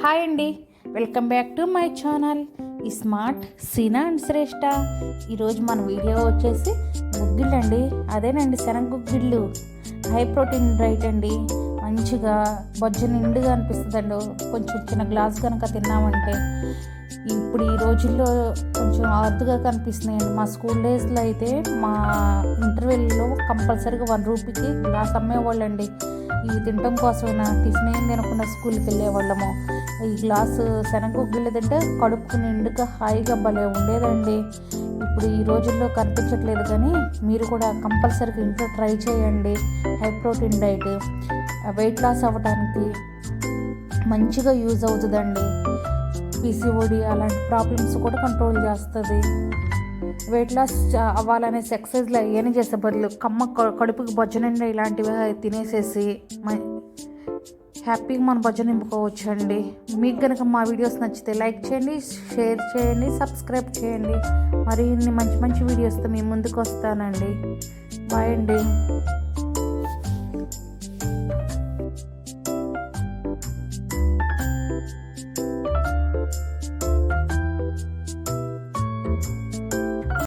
Hi అండి. Welcome back to my channel. ఈ smart Seena and Shreshta. ఈరోజు మన వీడియో వచ్చేసి గుగ్గిళ్ళు అండి అదేనండి శనగ గుగ్గిళ్ళు హై ప్రోటీన్ రైట్ అండి. మంచిగా బొజ్జ నిండుగా అనిపిస్తుందండి. కొంచెం చిన్న గ్లాస్ కనుక తిన్నామంటే. ఇప్పుడు ఈ రోజుల్లో కొంచెం అరుదుగా కనిపిస్తున్నాయండి. మా స్కూల్ డేస్లో అయితే మా ఇంటర్వెల్లో కంపల్సరీగా వన్ రూపీకి గ్లాస్ అమ్మేవాళ్ళండి. ఇవి తినడం కోసమైనా టిఫిన్ ఏం తినకుండా స్కూల్కి వెళ్ళేవాళ్ళము. ఈ గ్లాసు శనగగుగ్గిళ్ళు తింటే కడుపుకు నిండుగా హాయిగా భలే ఉండేదండి. ఇప్పుడు ఈ రోజుల్లో కనిపించట్లేదు కానీ మీరు కూడా కంపల్సరీగా ఇంట్లో ట్రై చేయండి. High protein diet. Weight loss అవ్వడానికి మంచిగా యూజ్ అవుతుందండి. పీసీఓడి అలాంటి ప్రాబ్లమ్స్ కూడా కంట్రోల్ చేస్తుంది. వెయిట్ లాస్ అవ్వాలనేసి ఎక్సర్సైజ్లు ఏమైనా చేసే బదులు కమ్మ కడుపుకి బొజ్జనండి ఇలాంటివి తినేసేసి మ- హ్యాపీగా మన భజన నింపుకోవచ్చు అండి మీకు కనుక మా వీడియోస్ నచ్చితే లైక్ చేయండి షేర్ చేయండి సబ్స్క్రైబ్ చేయండి. మరి ఇన్ని మంచి మంచి వీడియోస్తో మీ ముందుకు వస్తానండి. బాయ్ అండి.